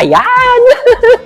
Ayan!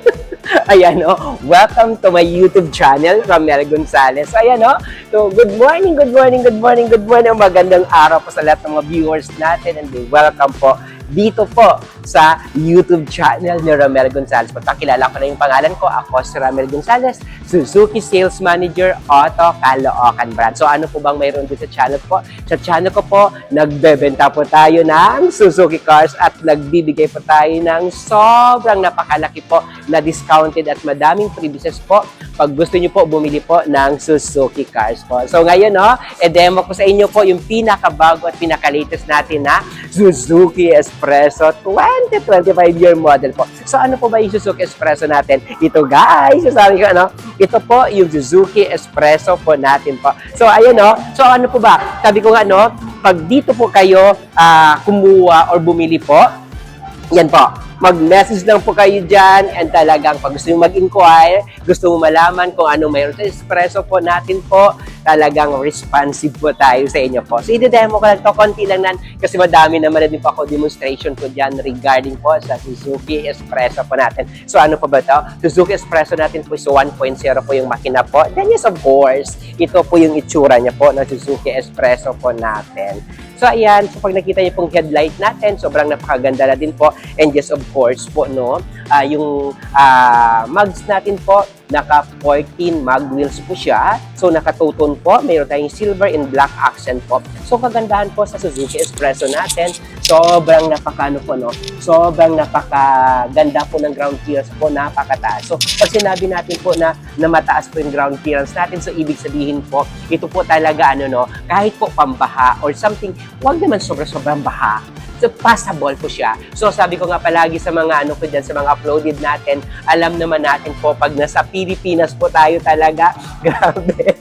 Ayan, oh. Welcome to my YouTube channel, Ramel Gonzalez. Ayan, oh. So, good morning, good morning, good morning, good morning. Magandang araw po sa lahat ng mga viewers natin and welcome po dito po sa YouTube channel ni Ramel Gonzalez. Pagkakilala ko na yung pangalan ko, ako si Ramel Gonzalez, Suzuki Sales Manager, Auto Caloocan Brand. So ano po bang mayroon dito sa channel ko? Sa channel ko po, nagbebenta po tayo ng Suzuki cars at nagbibigay po tayo ng sobrang napakalaki po na discounted at madaming privileges po pag gusto niyo po bumili po ng Suzuki cars po. So ngayon, no, e-demo ko sa inyo po yung pinakabago at pinaka-latest natin na Suzuki Espresso 2025 year model po. So ano po ba yung Suzuki Espresso natin? Ito guys, sasabi ko ano, ito po yung Suzuki Espresso po natin po. So ayun no, so ano po ba? Sabi ko nga no, pag dito po kayo ah, kumuha or bumili po, yan po. Mag-message lang po kayo dyan and talagang pag gusto nyo mag-inquire, gusto mo malaman kung anong mayroon sa espresso po natin po, talagang responsive po tayo sa inyo po. So, i-demo ko lang to konti lang nan kasi madami naman na din po ako demonstration po dyan regarding po sa Suzuki Espresso po natin. So, ano po ba to? Suzuki Espresso natin po is 1.0 po yung makina po. Then yes, of course, ito po yung itsura niya po ng Suzuki Espresso po natin. So ayan, so pag nakita niyo pong headlight natin, sobrang napakaganda na din po. And yes, of course po, no, ah, yung ah, mugs natin po, naka 14 mag wheels po siya. So nakatuton po, mayroon tayong silver and black accent po. So kagandahan po sa Suzuki Espresso natin, sobrang napakano po, no, sobrang napakaganda po ng ground clearance po, napakataas. So pag sinabi natin po na, na mataas po yung ground clearance natin, so ibig sabihin po, ito po talaga ano no, kahit po pambaha or something, huwag naman sobra-sobrang baha. So, passable po siya. So, sabi ko nga palagi sa mga ano ko dyan, sa mga uploaded natin, alam naman natin po, pag nasa Pilipinas po tayo talaga, grabe,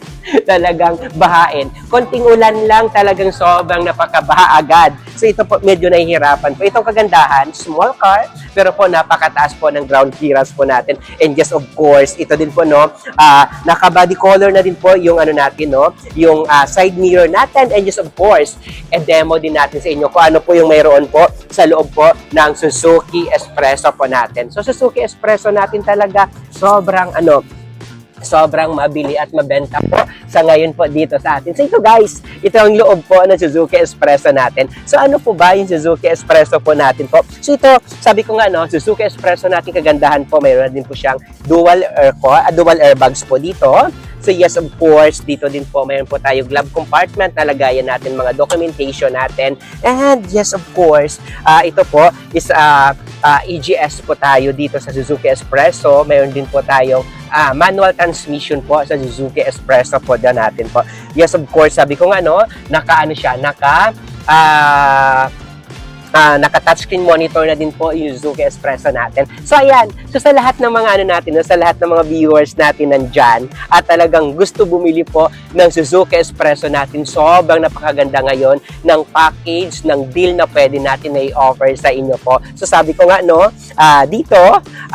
talagang bahain. Konting ulan lang, talagang sobrang napakabaha agad. So, ito po, medyo nahihirapan po. Itong kagandahan, small car, pero po napakataas po ng ground clearance po natin. And yes, of course, ito din po, no, ah, naka-body color na din po yung ano natin, no, yung ah, side mirror natin. And yes, of course, e-demo din natin sa inyo kung ano po yung mayroon po sa loob po ng Suzuki Espresso po natin. So, Suzuki Espresso natin talaga sobrang ano, sobrang mabili at mabenta po sa ngayon po dito sa atin. So ito guys, ito ang loob po ng Suzuki Espresso natin. So ano po ba yung Suzuki Espresso po natin po? So ito, sabi ko nga no, Suzuki Espresso natin kagandahan po, mayroon din po siyang dual air ko, ah, dual airbags po dito. So yes, of course, dito din po mayroon po tayo glove compartment na lagayan natin mga documentation natin. And yes, of course, ah, ito po is ah, ah, EGS po tayo dito sa Suzuki Espresso. Mayroon din po tayong ah, manual transmission po sa Suzuki Espresso po natin po. Yes, of course, sabi ko nga no, naka ano siya, naka ah, ah, naka-touchscreen monitor na din po yung Suzuki Espresso natin. So ayan, so sa lahat ng mga ano natin, no, sa lahat ng mga viewers natin nandyan, at talagang gusto bumili po ng Suzuki Espresso natin, sobrang napakaganda ngayon ng package, ng deal na pwede natin na i-offer sa inyo po. So sabi ko nga, no, ah, dito,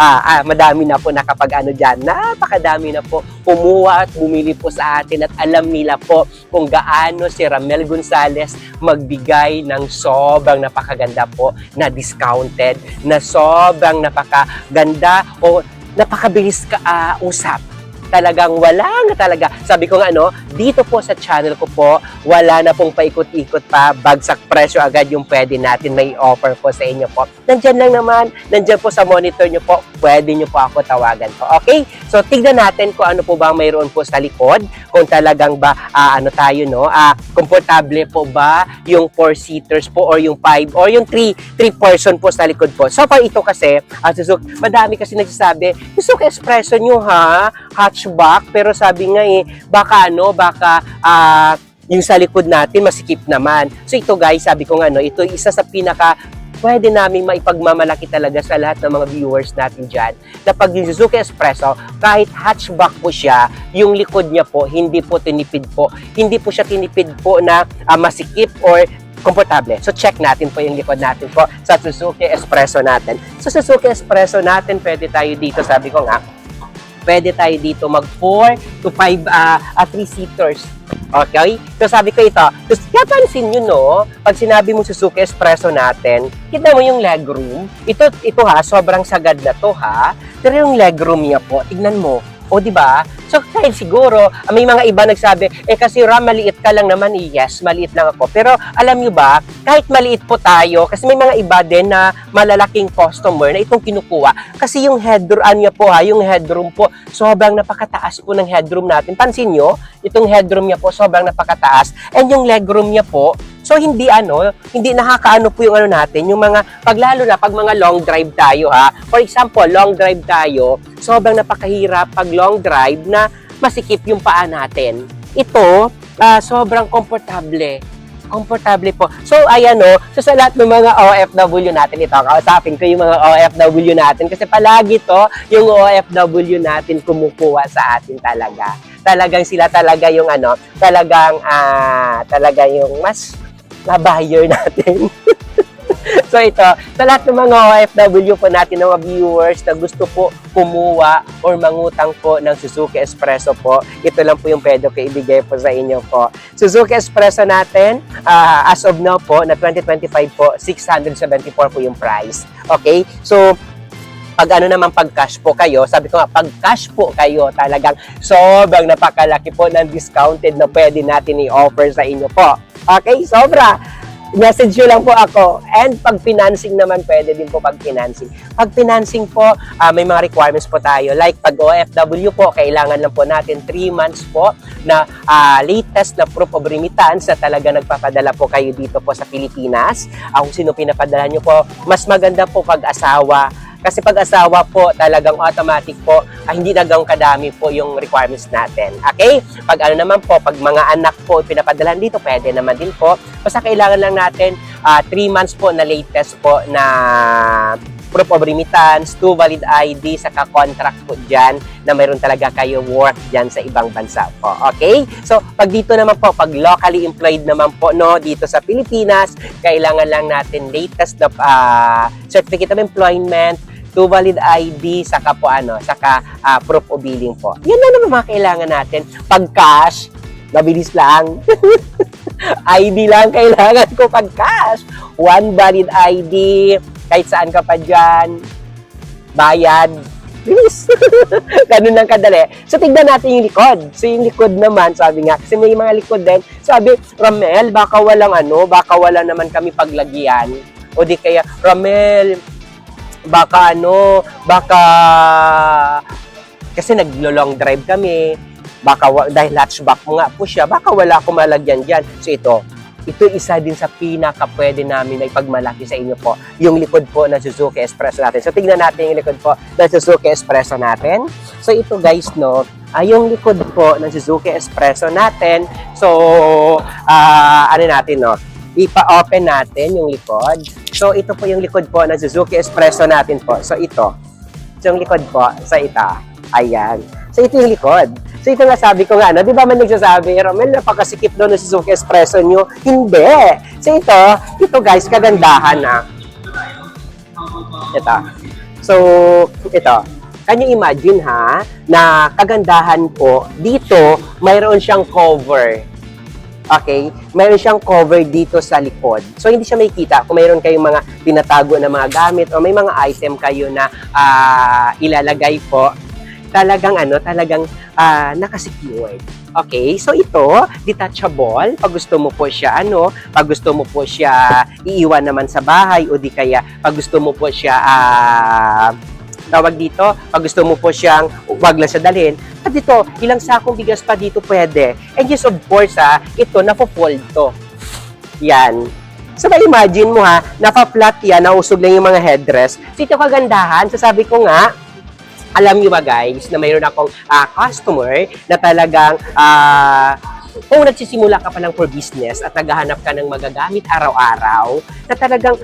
ah, ah, madami na po nakapag ano dyan, napakadami na po kumuha at bumili po sa atin at alam nila po kung gaano si Ramel Gonzalez magbigay ng sobrang napakaganda po na discounted, na sobrang napakaganda o napakabilis ka ah, usap. Talagang wala na talaga. Sabi ko nga ano, dito po sa channel ko po, wala na pong paikot-ikot pa, bagsak presyo agad yung pwede natin may offer po sa inyo po. Nandyan lang naman, nandyan po sa monitor nyo po, pwede nyo po ako tawagan po. Okay? So, tignan natin kung ano po ba mayroon po sa likod, kung talagang ba, ah, ano tayo, no, ah, komportable po ba yung 4-seaters po or yung 5 or yung 3 3 person po sa likod po. So, far ito kasi, ah, Suzuki, madami kasi nagsasabi, Suzuki Espresso nyo ha, hatchback, pero sabi nga eh, baka ano, baka ah, yung sa likod natin masikip naman. So ito guys, sabi ko nga no, ito isa sa pinaka pwede namin maipagmamalaki talaga sa lahat ng mga viewers natin dyan na pag yung Suzuki Espresso, kahit hatchback po siya, yung likod niya po, hindi po tinipid po. Hindi po siya tinipid po na ah, masikip or komportable. So check natin po yung likod natin po sa Suzuki Espresso natin. Sa Suzuki Espresso natin, pwede tayo dito, sabi ko nga, pwede tayo dito mag 4 to 5 uh, 3 seaters Okay? So sabi ko ito, tapos kapansin nyo no, pag sinabi mo Suzuki Espresso natin, kita mo yung legroom. Ito, ito ha, sobrang sagad na to ha. Pero yung legroom niya po, tignan mo. O, di ba? So, kahit siguro, ah, may mga iba nagsabi, eh kasi Ram, maliit ka lang naman. Eh, yes, maliit lang ako. Pero alam nyo ba, kahit maliit po tayo, kasi may mga iba din na malalaking customer na itong kinukuha. Kasi yung headroom, ano po ha, yung headroom po, sobrang napakataas po ng headroom natin. Pansin nyo, itong headroom niya po, sobrang napakataas. And yung legroom niya po, So hindi ano, hindi nakakaano po yung ano natin, yung mga paglalo na pag mga long drive tayo ha. For example, long drive tayo, sobrang napakahirap pag long drive na masikip yung paa natin. Ito, ah, sobrang komportable komportable po. So, ayan o, so sa lahat ng mga OFW natin ito, kausapin ko yung mga OFW natin kasi palagi to, yung OFW natin kumukuha sa atin talaga. Talagang sila talaga yung ano, talagang, ah, talaga yung mas na buyer natin. so ito, sa lahat ng mga OFW po natin, ng mga viewers na gusto po kumuha or mangutang po ng Suzuki Espresso po, ito lang po yung pwede ko ibigay po sa inyo po. Suzuki Espresso natin, ah, as of now po, na 2025 po, 674 po yung price. Okay? So, pag ano naman pag cash po kayo, sabi ko nga, pag cash po kayo, talagang sobrang napakalaki po ng discounted na pwede natin i-offer sa inyo po. Okay, sobra. Message nyo lang po ako. And pag financing naman, pwede din po pag financing. Pag financing po, ah, may mga requirements po tayo. Like pag OFW po, kailangan lang po natin 3 months po na ah, latest na proof of remittance na talaga nagpapadala po kayo dito po sa Pilipinas. Ah, kung sino pinapadala nyo po, mas maganda po pag asawa kasi pag asawa po, talagang automatic po, ah, hindi na gawang kadami po yung requirements natin. Okay? Pag ano naman po, pag mga anak po pinapadalan dito, pwede naman din po. Basta kailangan lang natin 3 months po na latest po na proof of remittance, two valid ID, saka contract po dyan na mayroon talaga kayo work dyan sa ibang bansa po. Okay? So, pag dito naman po, pag locally employed naman po, no, dito sa Pilipinas, kailangan lang natin latest na ah, certificate of employment, two valid ID, saka po ano, saka ah, proof of billing po. Yan na naman mga kailangan natin. Pag cash, mabilis lang. ID lang kailangan ko pag cash. One valid ID, kahit saan ka pa dyan, bayad, bilis. Ganun lang kadali. So, tignan natin yung likod. So, yung likod naman, sabi nga, kasi may mga likod din, sabi, Ramel, baka walang ano, baka wala naman kami paglagyan. O di kaya, Ramel, baka ano, baka, kasi naglo-long drive kami, baka dahil hatchback mo nga po siya, baka wala akong malagyan dyan. So ito, ito isa din sa pinaka pwede namin na ipagmalaki sa inyo po, yung likod po ng Suzuki Espresso natin. So tignan natin yung likod po ng Suzuki Espresso natin. So ito guys, no, ay yung likod po ng Suzuki Espresso natin. So, ah ano natin, no, ipa-open natin yung likod. So ito po yung likod po ng Suzuki Espresso natin po. So ito, yung likod po sa ita. Ayan. So, ito yung likod. So, ito nga sabi ko nga, no? di ba man nagsasabi, Romel, napakasikip doon ng Suzuki Espresso nyo. Hindi. So, ito, ito guys, kagandahan na. Ito. So, ito. Can you imagine ha, na kagandahan po, dito, mayroon siyang cover. Okay? Mayroon siyang cover dito sa likod. So, hindi siya makikita kung mayroon kayong mga tinatago na mga gamit o may mga item kayo na ah, ilalagay po. Talagang ano, talagang ah, nakasecured. Okay? So, ito, detachable. Pag gusto mo po siya, ano, pag gusto mo po siya iiwan naman sa bahay o di kaya pag gusto mo po siya ah, tawag dito, pag gusto mo po siyang wag lang siya dalhin, at dito, ilang sakong bigas pa dito pwede. And yes, of course, ha, ito, napo-fold to. Yan. So, ma-imagine mo ha, naka-flat yan, nausog lang yung mga headrest. So, ito kagandahan. So, sabi ko nga, alam niyo ba guys, na mayroon akong ah, customer na talagang ah, kung nagsisimula ka pa lang for business at naghahanap ka ng magagamit araw-araw, na talagang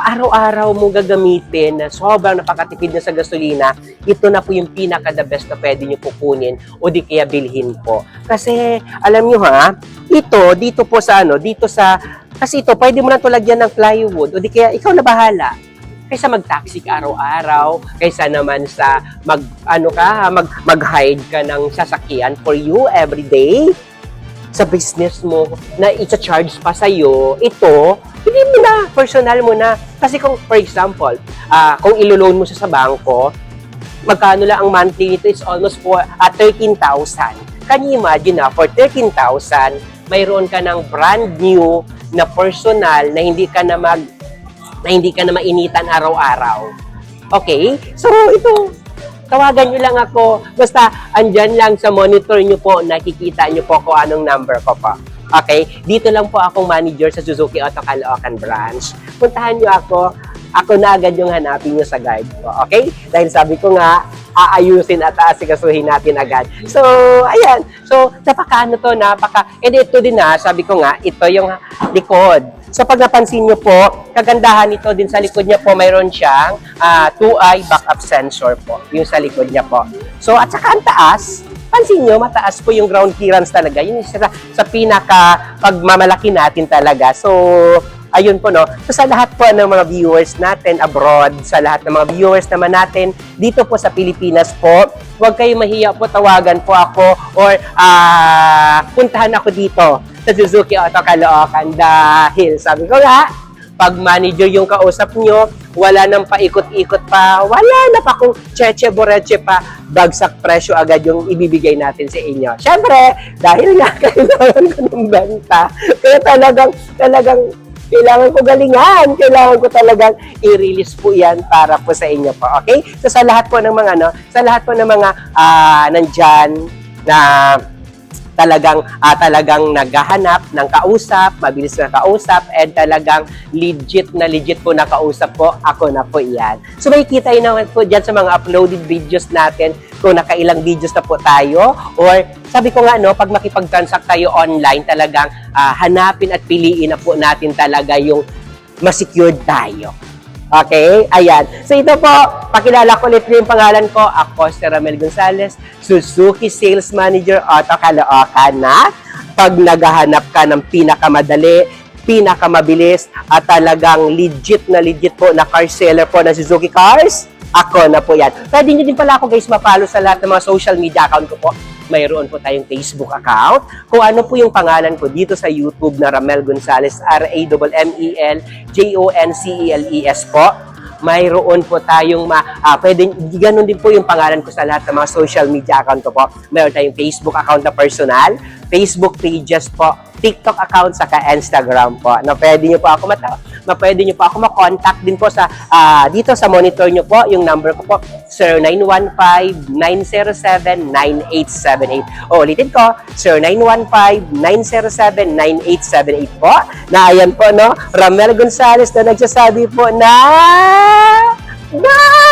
araw-araw mo gagamitin na sobrang napakatipid na sa gasolina, ito na po yung pinaka the best na pwede nyo kukunin o di kaya bilhin po. Kasi, alam nyo ha, ito, dito po sa ano, dito sa, kasi ito, pwede mo na ito lagyan ng plywood o di kaya ikaw na bahala kaysa mag-taxi ka araw-araw, kaysa naman sa mag ano ka, mag mag-hide ka ng sasakyan for you every day. sa business mo na i-charge pa sa'yo, ito, hindi mo na, personal mo na. Kasi kung, for example, ah, kung ilo-loan mo siya sa bangko, magkano lang ang monthly nito is almost for ah, 13,000. Can you imagine na for 13,000, mayroon ka ng brand new na personal na hindi ka na mag na hindi ka na mainitan araw-araw. Okay? So, ito, tawagan nyo lang ako. Basta, andyan lang sa monitor nyo po, nakikita nyo po kung anong number ko po. Okay? Dito lang po akong manager sa Suzuki Auto Caloocan branch. Puntahan nyo ako. Ako na agad yung hanapin nyo sa guide ko. Okay? Dahil sabi ko nga, aayusin at aasikasuhin natin agad. So, ayan. So, napakaano to, napaka... And ito din na, sabi ko nga, ito yung likod. So, pag napansin nyo po, kagandahan nito din sa likod niya po, mayroon siyang ah, two-eye backup sensor po, yung sa likod niya po. So, at saka ang taas, pansin nyo, mataas po yung ground clearance talaga. Yun sa, sa pinaka pagmamalaki natin talaga. So, ayun po no. So sa lahat po ng mga viewers natin abroad, sa lahat ng mga viewers naman natin dito po sa Pilipinas po, huwag kayong mahiya po, tawagan po ako or ah puntahan ako dito sa Suzuki Auto Caloocan dahil sabi ko nga, pag manager yung kausap nyo, wala nang paikot-ikot pa, wala na pa kung cheche boreche pa, bagsak presyo agad yung ibibigay natin sa inyo. Siyempre, dahil nga kailangan ko ng benta, kaya talagang, talagang kailangan ko galingan, kailangan ko talagang i-release po yan para po sa inyo po, okay? So sa lahat po ng mga ano, sa lahat po ng mga ah nandyan na talagang ah, talagang naghahanap ng kausap, mabilis na kausap, and talagang legit na legit po na kausap po, ako na po iyan. So makikita yun naman po dyan sa mga uploaded videos natin kung nakailang videos na po tayo or sabi ko nga no, pag makipag-transact tayo online, talagang ah, hanapin at piliin na po natin talaga yung ma-secured tayo. Okay? Ayan. So ito po, pakilala ko ulit yung pangalan ko. Ako si Ramel Gonzalez, Suzuki Sales Manager Auto Caloocan na pag naghahanap ka ng pinakamadali, pinakamabilis, at talagang legit na legit po na car seller po ng Suzuki Cars, ako na po yan. Pwede nyo din pala ako guys mapalo sa lahat ng mga social media account ko po. Mayroon po tayong Facebook account. Kung ano po yung pangalan ko dito sa YouTube na Ramel Gonzalez, R-A-M-M-E-L J-O-N-C-E-L-E-S po. Mayroon po tayong ma, ah, pwede, ganun din po yung pangalan ko sa lahat ng mga social media account ko po. Mayroon tayong Facebook account na personal, Facebook pages po, TikTok account, saka Instagram po. Na pwede nyo po ako mata na pwede nyo po ako makontak din po sa ah, dito sa monitor nyo po, yung number ko po 0915-907-9878. O, ulitin ko, 0915-907-9878 po. Na ayan po, no, Ramel Gonzalez na nagsasabi po na Bye!